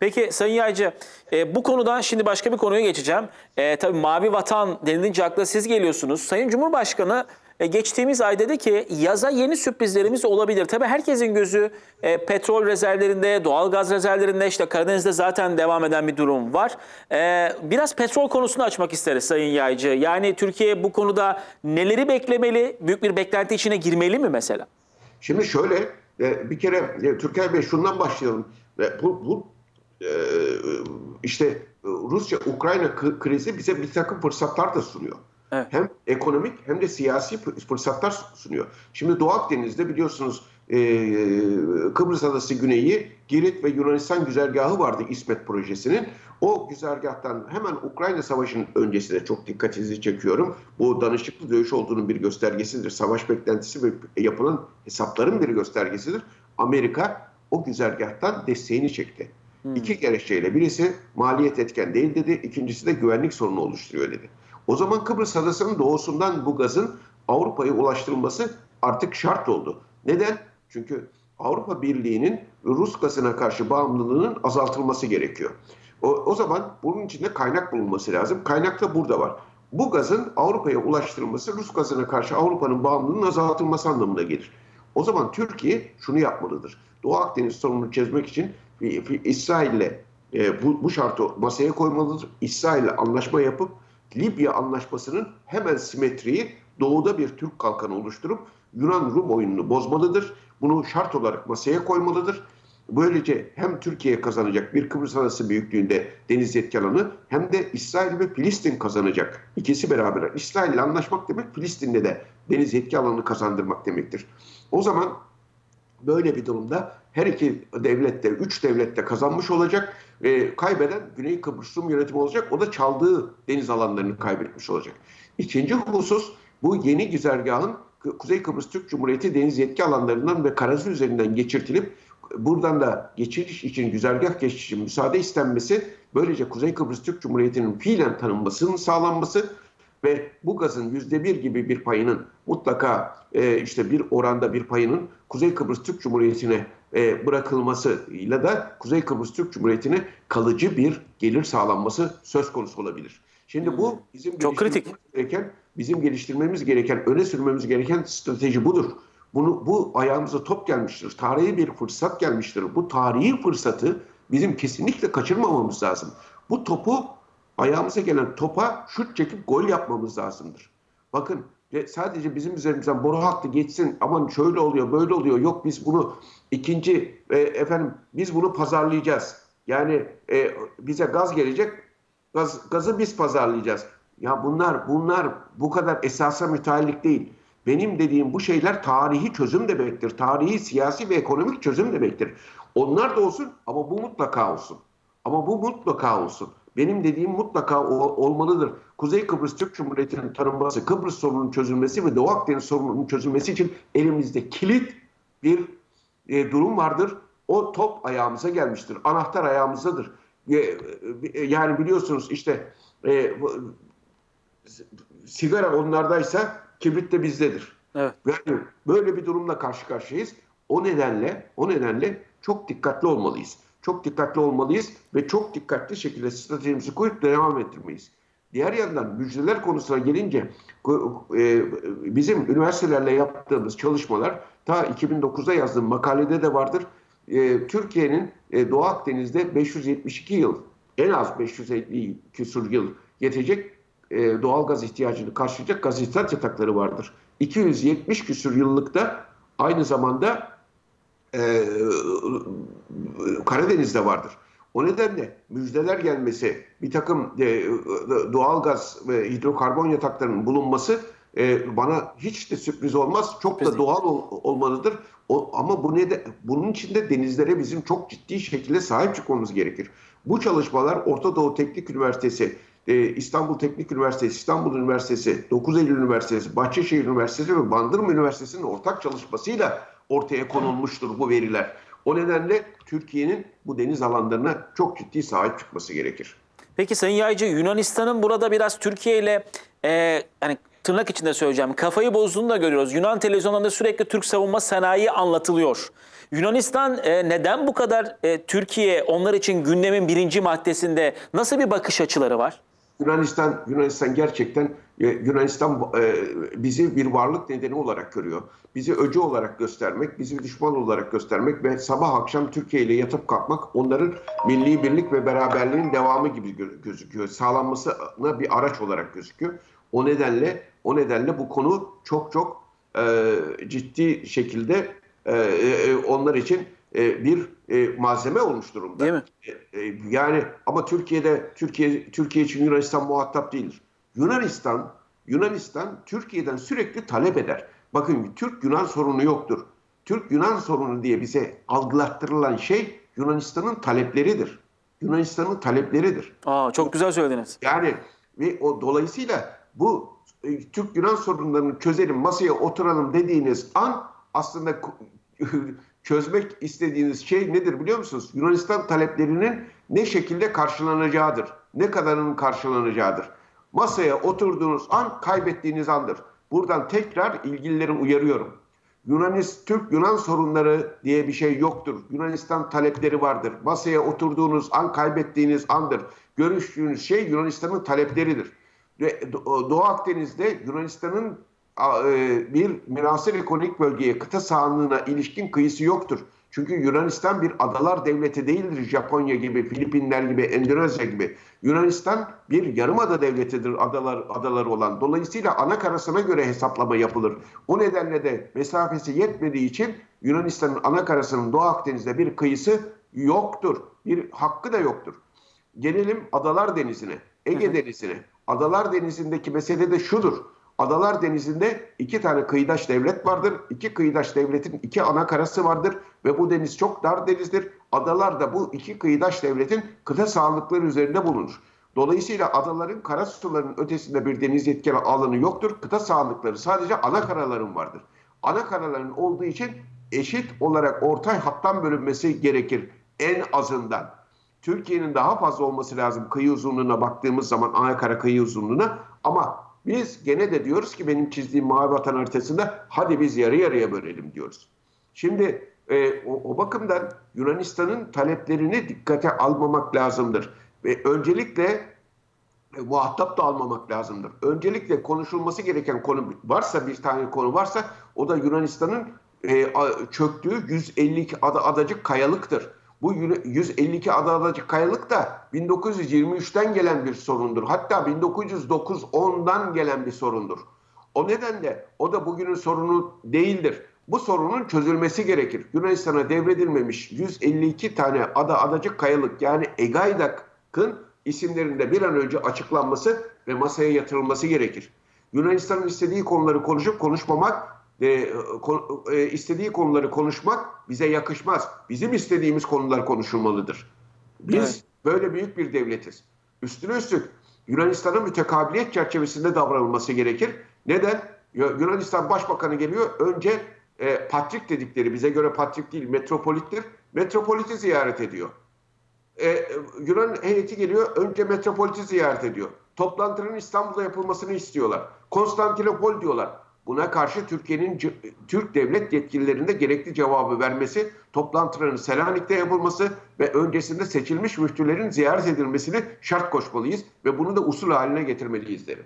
Peki Sayın Yaycı, e, bu konudan şimdi başka bir konuya geçeceğim. E, tabii mavi vatan denilince akla siz geliyorsunuz. Sayın Cumhurbaşkanı e, geçtiğimiz ay dedi ki yaza yeni sürprizlerimiz olabilir. Tabii herkesin gözü e, petrol rezervlerinde, doğal gaz rezervlerinde, işte Karadeniz'de zaten devam eden bir durum var. E, biraz petrol konusunu açmak isteriz Sayın Yaycı. Yani Türkiye bu konuda neleri beklemeli? Büyük bir beklenti içine girmeli mi mesela? Şimdi şöyle e, bir kere e, Türker Bey şundan başlayalım. E, Bu, bu işte Rusya-Ukrayna krizi bize bir takım fırsatlar da sunuyor. Evet. Hem ekonomik hem de siyasi fı- fırsatlar sunuyor. Şimdi Doğu Akdeniz'de biliyorsunuz e, Kıbrıs Adası Güneyi, Girit ve Yunanistan güzergahı vardı İsmet projesinin. O güzergahtan hemen Ukrayna Savaşı'nın öncesinde çok dikkatinizi çekiyorum. Bu danışıklı dövüş olduğunun bir göstergesidir. Savaş beklentisi ve yapılan hesapların bir göstergesidir. Amerika o güzergahtan desteğini çekti. İki gerekçeyle birisi maliyet etken değil dedi, ikincisi de güvenlik sorunu oluşturuyor dedi. O zaman Kıbrıs Adası'nın doğusundan bu gazın Avrupa'ya ulaştırılması artık şart oldu. Neden? Çünkü Avrupa Birliği'nin Rus gazına karşı bağımlılığının azaltılması gerekiyor. O, o zaman bunun için de kaynak bulunması lazım. Kaynak da burada var. Bu gazın Avrupa'ya ulaştırılması Rus gazına karşı Avrupa'nın bağımlılığının azaltılması anlamına gelir. O zaman Türkiye şunu yapmalıdır. Doğu Akdeniz sorununu çözmek için İsrail'le e, bu, bu şartı masaya koymalıdır. İsrail'le anlaşma yapıp Libya anlaşmasının hemen simetriyi doğuda bir Türk kalkanı oluşturup Yunan-Rum oyununu bozmalıdır. Bunu şart olarak masaya koymalıdır. Böylece hem Türkiye kazanacak bir Kıbrıs Adası büyüklüğünde deniz yetki alanı hem de İsrail ve Filistin kazanacak. İkisi beraber. İsrail ile anlaşmak demek Filistin'le de deniz yetki alanını kazandırmak demektir. O zaman böyle bir durumda her iki devlet de, üç devlet de kazanmış olacak. E, kaybeden Güney Kıbrıs Rum yönetimi olacak. O da çaldığı deniz alanlarını kaybetmiş olacak. İkinci husus bu yeni güzergahın Ku- Kuzey Kıbrıs Türk Cumhuriyeti deniz yetki alanlarından ve Karasu üzerinden geçirtilip buradan da geçiş için güzergah geçiş için müsaade istenmesi böylece Kuzey Kıbrıs Türk Cumhuriyeti'nin fiilen tanınmasının sağlanması ve bu gazın yüzde bir gibi bir payının mutlaka e, işte bir oranda bir payının Kuzey Kıbrıs Türk Cumhuriyeti'ne e, bırakılmasıyla da Kuzey Kıbrıs Türk Cumhuriyeti'ne kalıcı bir gelir sağlanması söz konusu olabilir. Şimdi bu bizim Çok kritik. gereken, bizim geliştirmemiz gereken, öne sürmemiz gereken strateji budur. Bunu bu ayağımıza top gelmiştir. Tarihi bir fırsat gelmiştir. Bu tarihi fırsatı bizim kesinlikle kaçırmamamız lazım. Bu topu ayağımıza gelen topa şut çekip gol yapmamız lazımdır. Bakın ve sadece bizim üzerimizden boru hattı geçsin aman şöyle oluyor böyle oluyor yok biz bunu ikinci e, efendim biz bunu pazarlayacağız. Yani e, bize gaz gelecek gaz, gazı biz pazarlayacağız. Ya bunlar bunlar bu kadar esasa müteallik değil. Benim dediğim bu şeyler tarihi çözüm demektir. Tarihi siyasi ve ekonomik çözüm demektir. Onlar da olsun ama bu mutlaka olsun. Ama bu mutlaka olsun. Benim dediğim mutlaka olmalıdır. Kuzey Kıbrıs Türk Cumhuriyeti'nin tanınması, Kıbrıs sorununun çözülmesi ve Doğu Akdeniz sorununun çözülmesi için elimizde kilit bir e, durum vardır. O top ayağımıza gelmiştir. Anahtar ayağımızdadır. E, e, yani biliyorsunuz işte e, sigara onlardaysa kibrit de bizdedir. Evet. Yani böyle bir durumla karşı karşıyayız. O nedenle o nedenle çok dikkatli olmalıyız. Çok dikkatli olmalıyız ve çok dikkatli şekilde stratejimizi koyup devam ettirmeyiz. Diğer yandan müjdeler konusuna gelince e, bizim üniversitelerle yaptığımız çalışmalar ta 2009'da yazdığım makalede de vardır. E, Türkiye'nin e, Doğu Akdeniz'de 572 yıl en az 550 küsur yıl yetecek e, doğal gaz ihtiyacını karşılayacak gaz ihraç yatakları vardır. 270 küsur yıllıkta aynı zamanda e, Karadeniz'de vardır. O nedenle müjdeler gelmesi, bir takım e, doğal gaz ve hidrokarbon yataklarının bulunması e, bana hiç de sürpriz olmaz. Çok da doğal ol- olmalıdır. O, ama bu ne de, bunun için de denizlere bizim çok ciddi şekilde sahip çıkmamız gerekir. Bu çalışmalar Orta Doğu Teknik Üniversitesi, e, İstanbul Teknik Üniversitesi, İstanbul Üniversitesi, 9 Eylül Üniversitesi, Bahçeşehir Üniversitesi ve Bandırma Üniversitesi'nin ortak çalışmasıyla ortaya konulmuştur bu veriler. O nedenle Türkiye'nin bu deniz alanlarına çok ciddi sahip çıkması gerekir. Peki Sayın Yaycı Yunanistan'ın burada biraz Türkiye ile e, yani tırnak içinde söyleyeceğim. Kafayı bozduğunu da görüyoruz. Yunan televizyonlarında sürekli Türk savunma sanayi anlatılıyor. Yunanistan e, neden bu kadar e, Türkiye onlar için gündemin birinci maddesinde nasıl bir bakış açıları var? Yunanistan Yunanistan gerçekten e, Yunanistan e, bizi bir varlık nedeni olarak görüyor. Bizi öcü olarak göstermek, bizi düşman olarak göstermek ve sabah akşam Türkiye ile yatıp kalkmak onların milli birlik ve beraberliğin devamı gibi gö- gözüküyor. Sağlanmasına bir araç olarak gözüküyor. O nedenle o nedenle bu konu çok çok e, ciddi şekilde e, e, onlar için e, bir e, malzeme olmuş durumda. Değil mi? E, e, Yani ama Türkiye'de Türkiye Türkiye için Yunanistan muhatap değildir. Yunanistan Yunanistan Türkiye'den sürekli talep eder. Bakın Türk Yunan sorunu yoktur. Türk Yunan sorunu diye bize algılattırılan şey Yunanistan'ın talepleridir. Yunanistan'ın talepleridir. Aa, çok güzel söylediniz. Yani ve o dolayısıyla bu e, Türk Yunan sorunlarını çözelim, masaya oturalım dediğiniz an aslında çözmek istediğiniz şey nedir biliyor musunuz? Yunanistan taleplerinin ne şekilde karşılanacağıdır. Ne kadarının karşılanacağıdır. Masaya oturduğunuz an kaybettiğiniz andır. Buradan tekrar ilgilileri uyarıyorum. Yunanist, Türk Yunan sorunları diye bir şey yoktur. Yunanistan talepleri vardır. Masaya oturduğunuz an kaybettiğiniz andır. Görüştüğünüz şey Yunanistan'ın talepleridir. Ve Do- Doğu Akdeniz'de Yunanistan'ın bir münasır ekonomik bölgeye, kıta sahanlığına ilişkin kıyısı yoktur. Çünkü Yunanistan bir adalar devleti değildir. Japonya gibi, Filipinler gibi, Endonezya gibi. Yunanistan bir yarımada devletidir adalar adaları olan. Dolayısıyla ana karasına göre hesaplama yapılır. O nedenle de mesafesi yetmediği için Yunanistan'ın ana karasının Doğu Akdeniz'de bir kıyısı yoktur. Bir hakkı da yoktur. Gelelim Adalar Denizi'ne, Ege Denizi'ne. Adalar Denizi'ndeki mesele de şudur. Adalar Denizi'nde iki tane kıyıdaş devlet vardır. İki kıyıdaş devletin iki ana karası vardır ve bu deniz çok dar denizdir. Adalar da bu iki kıyıdaş devletin kıta sahanlıkları üzerinde bulunur. Dolayısıyla adaların kara sularının ötesinde bir deniz yetkili alanı yoktur. Kıta sahanlıkları sadece ana karaların vardır. Ana karaların olduğu için eşit olarak ortay hattan bölünmesi gerekir en azından. Türkiye'nin daha fazla olması lazım kıyı uzunluğuna baktığımız zaman ana kara kıyı uzunluğuna ama biz gene de diyoruz ki benim çizdiğim mavi vatan haritasında hadi biz yarı yarıya bölelim diyoruz. Şimdi e, o, o bakımdan Yunanistan'ın taleplerini dikkate almamak lazımdır. Ve öncelikle e, muhatap da almamak lazımdır. Öncelikle konuşulması gereken konu varsa bir tane konu varsa o da Yunanistan'ın e, çöktüğü 152 ada, adacık kayalıktır. Bu Yun- 152 ada adacık kayalık da 1923'ten gelen bir sorundur. Hatta 1909-10'dan gelen bir sorundur. O nedenle o da bugünün sorunu değildir. Bu sorunun çözülmesi gerekir. Yunanistan'a devredilmemiş 152 tane ada adacık kayalık yani Egaydak'ın isimlerinde bir an önce açıklanması ve masaya yatırılması gerekir. Yunanistan'ın istediği konuları konuşup konuşmamak, e, ko- e, istediği konuları konuşmak bize yakışmaz. Bizim istediğimiz konular konuşulmalıdır. Biz Evet. böyle büyük bir devletiz. Üstüne üstlük Yunanistan'ın mütekabiliyet çerçevesinde davranılması gerekir. Neden? Yu- Yunanistan Başbakanı geliyor. Önce e, Patrik dedikleri, bize göre Patrik değil, metropolittir. Metropoliti ziyaret ediyor. E, Yunan heyeti geliyor. Önce metropoliti ziyaret ediyor. Toplantının İstanbul'da yapılmasını istiyorlar. Konstantinopol diyorlar. Buna karşı Türkiye'nin Türk devlet yetkililerinde gerekli cevabı vermesi, toplantıların Selanik'te yapılması ve öncesinde seçilmiş müftülerin ziyaret edilmesini şart koşmalıyız ve bunu da usul haline getirmeliyiz derim.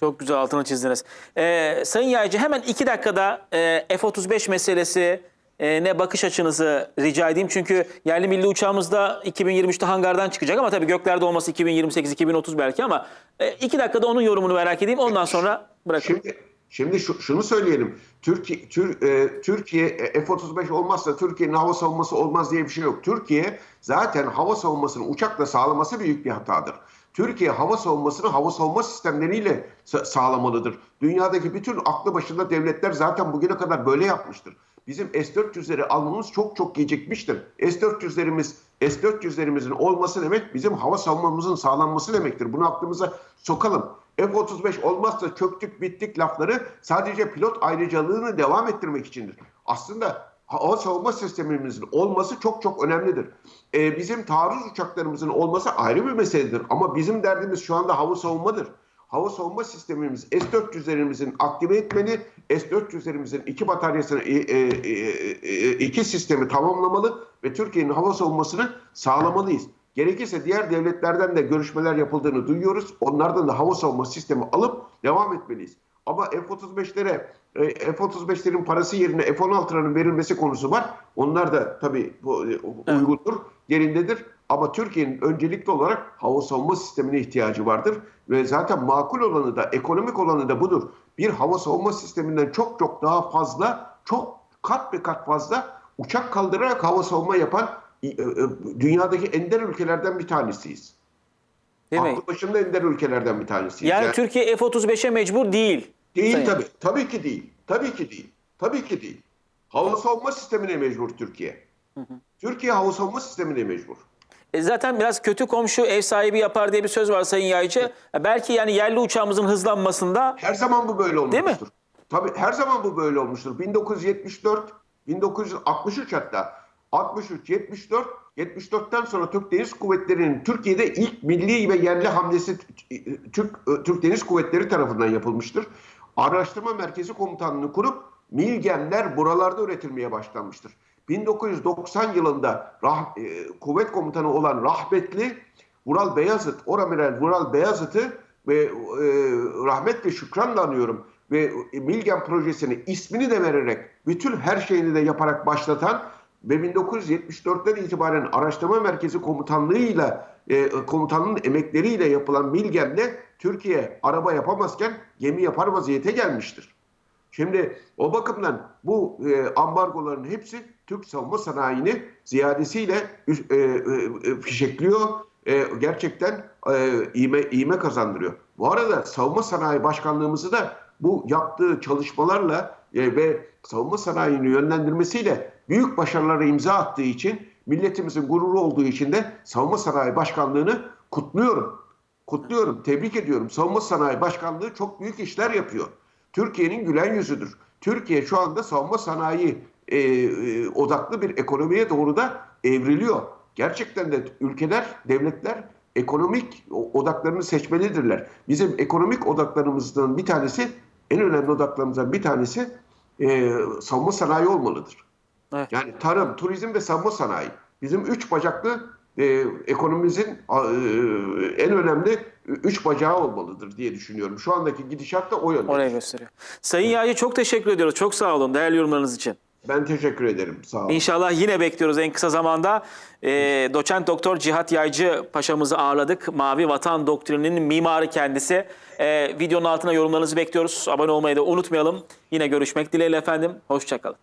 Çok güzel altını çizdiniz. Ee, Sayın Yaycı hemen iki dakikada e, F-35 meselesi e, ne bakış açınızı rica edeyim. Çünkü yerli milli uçağımız da 2023'te hangardan çıkacak ama tabii göklerde olması 2028-2030 belki ama e, iki dakikada onun yorumunu merak edeyim. Ondan sonra bırakın. Şimdi şimdi şu, şunu söyleyelim. Türkiye Tür, e, Türkiye e, F-35 olmazsa Türkiye'nin hava savunması olmaz diye bir şey yok. Türkiye zaten hava savunmasını uçakla sağlaması büyük bir hatadır. Türkiye hava savunmasını hava savunma sistemleriyle sa- sağlamalıdır. Dünyadaki bütün aklı başında devletler zaten bugüne kadar böyle yapmıştır. Bizim S-400'leri almamız çok çok gecikmiştir. S-400'lerimiz S-400'lerimizin olması demek bizim hava savunmamızın sağlanması demektir. Bunu aklımıza sokalım. F-35 olmazsa çöktük bittik lafları sadece pilot ayrıcalığını devam ettirmek içindir. Aslında hava savunma sistemimizin olması çok çok önemlidir. Ee, bizim taarruz uçaklarımızın olması ayrı bir meseledir. Ama bizim derdimiz şu anda hava savunmadır. hava savunma sistemimiz S-400'lerimizin aktive etmeli. S-400'lerimizin iki bataryasını, e, e, e, iki sistemi tamamlamalı ve Türkiye'nin hava savunmasını sağlamalıyız. Gerekirse diğer devletlerden de görüşmeler yapıldığını duyuyoruz. Onlardan da hava savunma sistemi alıp devam etmeliyiz. Ama F-35'lere e, F-35'lerin parası yerine F-16'ların verilmesi konusu var. Onlar da tabii bu, e, uygundur, yerindedir. Ama Türkiye'nin öncelikli olarak hava savunma sistemine ihtiyacı vardır. Ve zaten makul olanı da, ekonomik olanı da budur. Bir hava savunma sisteminden çok çok daha fazla, çok kat be kat fazla uçak kaldırarak hava savunma yapan dünyadaki ender ülkelerden bir tanesiyiz. Değil mi? Aklı başında ender ülkelerden bir tanesiyiz. Yani Yani- Türkiye F-35'e mecbur değil. Değil Sayın. tabii. Tabii ki değil. Tabii ki değil. Tabii ki değil. Hava savunma sistemine mecbur Türkiye. Türkiye hava savunma sistemine mecbur. E zaten biraz kötü komşu ev sahibi yapar diye bir söz var Sayın Yaycı. E Belki yani yerli uçağımızın hızlanmasında Her zaman bu böyle Değil mi? olmuştur. Tabii her zaman bu böyle olmuştur. 1974, 1963 hatta 63, 74, 74'ten sonra Türk Deniz Kuvvetleri'nin Türkiye'de ilk milli ve yerli hamlesi Türk Türk Deniz Kuvvetleri tarafından yapılmıştır. Araştırma Merkezi Komutanlığı'nı kurup milgemler buralarda üretilmeye başlanmıştır. 1990 yılında rah- e, kuvvet komutanı olan rahmetli Vural Beyazıt, Oramiral Vural Beyazıt'ı ve e, rahmetle şükranla anıyorum ve Milgen projesini ismini de vererek bütün her şeyini de yaparak başlatan ve 1974'ten itibaren araştırma merkezi komutanlığıyla e, komutanın emekleriyle yapılan Milgen'de Türkiye araba yapamazken gemi yapar vaziyete gelmiştir. Şimdi o bakımdan bu e, ambargoların hepsi Türk savunma sanayini ziyadesiyle e, e, e, fişekliyor. E, gerçekten e, iğme, iğme kazandırıyor. Bu arada savunma sanayi başkanlığımızı da bu yaptığı çalışmalarla e, ve savunma sanayini yönlendirmesiyle büyük başarılara imza attığı için milletimizin gururu olduğu için de savunma sanayi başkanlığını kutluyorum. Kutluyorum, tebrik ediyorum. Savunma Sanayi Başkanlığı çok büyük işler yapıyor. Türkiye'nin gülen yüzüdür. Türkiye şu anda savunma sanayi e, e, odaklı bir ekonomiye doğru da evriliyor. Gerçekten de ülkeler, devletler ekonomik odaklarını seçmelidirler. Bizim ekonomik odaklarımızdan bir tanesi, en önemli odaklarımızdan bir tanesi e, savunma sanayi olmalıdır. Evet. Yani tarım, turizm ve savunma sanayi. Bizim üç bacaklı e, ekonomimizin e, en önemli üç bacağı olmalıdır diye düşünüyorum. Şu andaki gidişat da o yönde. oraya gösteriyor. Sayın Yaycı çok teşekkür ediyoruz. Çok sağ olun değerli yorumlarınız için. Ben teşekkür ederim. Sağ olun. İnşallah yine bekliyoruz en kısa zamanda. Ee, doçent doktor Cihat Yaycı paşamızı ağırladık. Mavi Vatan Doktrini'nin mimarı kendisi. Ee, videonun altına yorumlarınızı bekliyoruz. Abone olmayı da unutmayalım. Yine görüşmek dileğiyle efendim. Hoşçakalın.